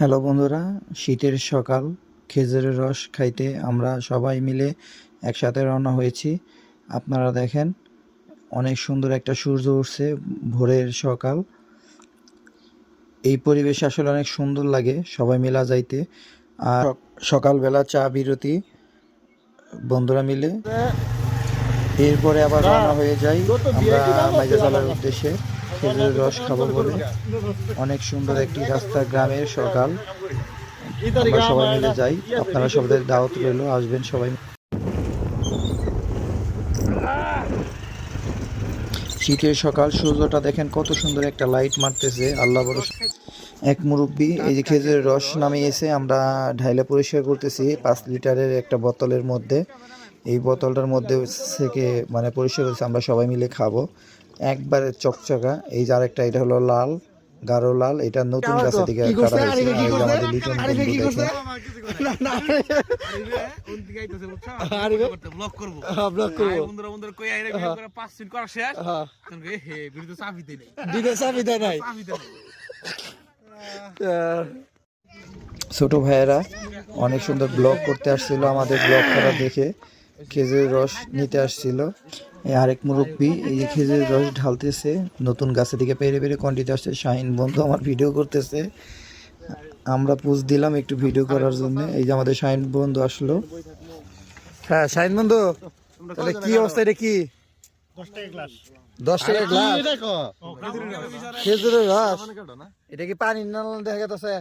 Hello বন্ধুরা, শীতের সকাল, খেজুরের রস খাইতে আমরা সবাই মিলে একসাথে রওনা হয়েছি। আপনারা দেখেন, অনেক সুন্দর একটা সূর্য উঠছে ভোরের সকাল। এই পরিবেশ আসলে অনেক সুন্দর লাগে সবাই মিলা যাইতে। আর সকালবেলা চা বিরতি, বন্ধুরা মিলে। এরপরে আবার রওনা হয়ে যাই আমরা মাইজাতলার উদ্দেশ্যে। খেজুরের রস খাব বলে। অনেক সুন্দর একটি রাস্তা গ্রামের সকাল। আমরা সবাই মিলে যাই। আপনারা সবাই দাওয়াত রইল, আসবেন সবাই শীতের সকাল, সূর্যটা দেখেন কত সুন্দর একটা লাইট মারতেছে, আল্লাহ বড় এক মুরব্বী, এই যে খেজুরের রস নামিয়েছে, আমরা ঢাইলে পরিষ্কার করতেছি, পাঁচ লিটারের একটা বোতলের মধ্যে। এই বোতলটার মধ্যে থেকে মানে পরিষ্কার করতেছি, আমরা সবাই মিলে খাব। একবারে চকচকা। এই যে আরেকটা এটা হলো লাল গাঢ় লাল এটা নতুন গাছে থেকে কাটা হয়েছে। আমাদের লিটন হ্যাঁ ছোট ভাইয়েরা অনেক সুন্দর ব্লগ করতে আসছিল আমাদের ব্লগ করা দেখে। খেজুর রস নিতে আসছিল। আরেক মুরব্বী, এই যে রস ঢালতেছে, নতুন গাছের দিকে পেরে পেরে কন্টিতে আসছে। শাহিন বন্ধু আমার ভিডিও করতেছে। আমরা পুজ দিলাম একটু ভিডিও করার জন্য। এই যে আমাদের শাহিন বন্ধু আসলো। হ্যাঁ শাহিন বন্ধু, তাহলে কি অবস্থা, এটা কি? দশ টাকা গ্লাস খেজুরের রস? এটা কি পানি না দেখা গেছে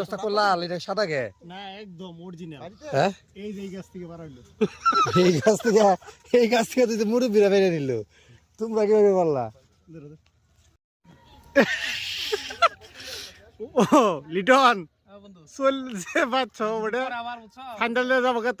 রসটা লাল? এটা সাদা গে না একদম অরিজিনাল হ্যাঁ? এই যে এই গাছ থেকে বার হইল। এই গাছ থেকে এই গাছ থেকে তুই মুরব্বীরা বেড়ে নিল। তোমরা বললা ও লিটন হ্যাঁ চল যে ওটা ঠান্ডা লেগে যাব কত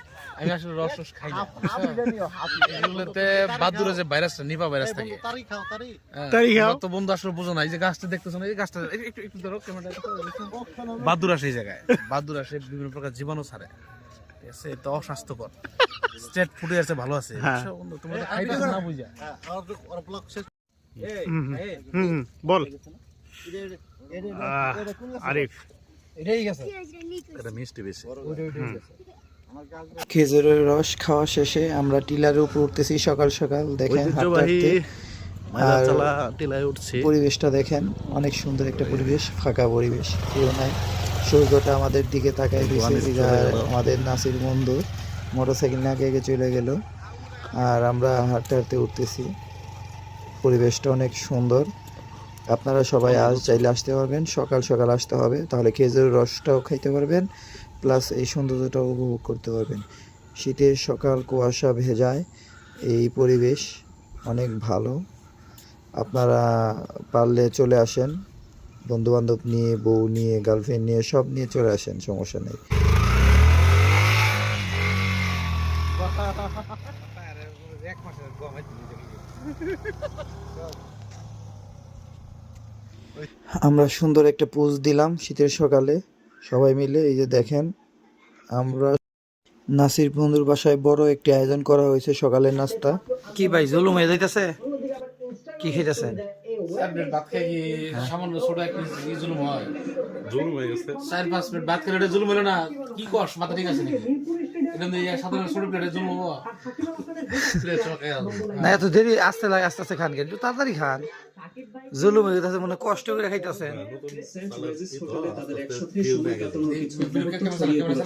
আমি আসলে রস রস খাই না এগুলোতে বাদুরে যে ভাইরাসটা নিপা ভাইরাস থাকে খাও হ্যাঁ, তো বন্ধু আসলে বুঝো না এই যে গাছটা দেখতেছো না এই গাছটা একটু একটু ধরো ক্যামেরাটা বাদুর আসে এই জায়গায় বাদুর আসে বিভিন্ন প্রকার জীবাণু ছাড়ে ঠিক আছে এটা অস্বাস্থ্যকর স্টেট ফুডে আছে ভালো আছে হ্যাঁ। বুঝছ বন্ধু তোমরা তো না বুঝা হুম হুম, বল আরিফ এটাই গেছে এটা মিষ্টি বেশি খেজুরের রস খাওয়া শেষে আমরা টিলার উপর উঠতেছি সকাল সকাল দেখেন। আর টিলায় উঠছে। পরিবেশটা দেখেন অনেক সুন্দর একটা পরিবেশ ফাঁকা পরিবেশ কেউ নাই। সূর্যটা আমাদের দিকে তাকায় দিয়েছে আমাদের নাসির বন্ধু মোটরসাইকেল না আগে চলে গেল। আর আমরা হাঁটতে হাঁটতে উঠতেছি। পরিবেশটা অনেক সুন্দর। আপনারা সবাই আজ চাইলে আসতে পারবেন সকাল সকাল আসতে হবে। তাহলে খেজুরের রসটাও খাইতে পারবেন। প্লাস এই সৌন্দর্যটাও উপভোগ করতে পারবেন। শীতের সকাল কুয়াশা ভেজায় এই পরিবেশ অনেক ভালো। আপনারা পারলে চলে আসেন বন্ধু বান্ধব নিয়ে, বউ নিয়ে গার্লফ্রেন্ড নিয়ে, সব নিয়ে চলে আসেন, সমস্যা নেই। আমরা সুন্দর একটা পোজ দিলাম শীতের সকালে। সবাই মিলে এই যে দেখেন আমরা নাসির বন্ধুর বাসায় বড় একটি আয়োজন করা হয়েছে সকালের নাস্তা। কি ভাই জুলুম হয়ে যাইতেছে? কি খাইতেছেন ভাত খাই কি সামান্য ছোট এক জুলুম হয়? জুলুম হয়ে গেছে। চার পাঁচ মিনিট ভাত খেলে জুলুম হলো না? কি কস মাথা ঠিক আছে নাকি? না এত দেরি আস্তে লাগে আস্তে আস্তে খান কিন্তু তাড়াতাড়ি খান। জুলুম হয়ে গেছে মনে কষ্ট করে খাইতেছেন। একশো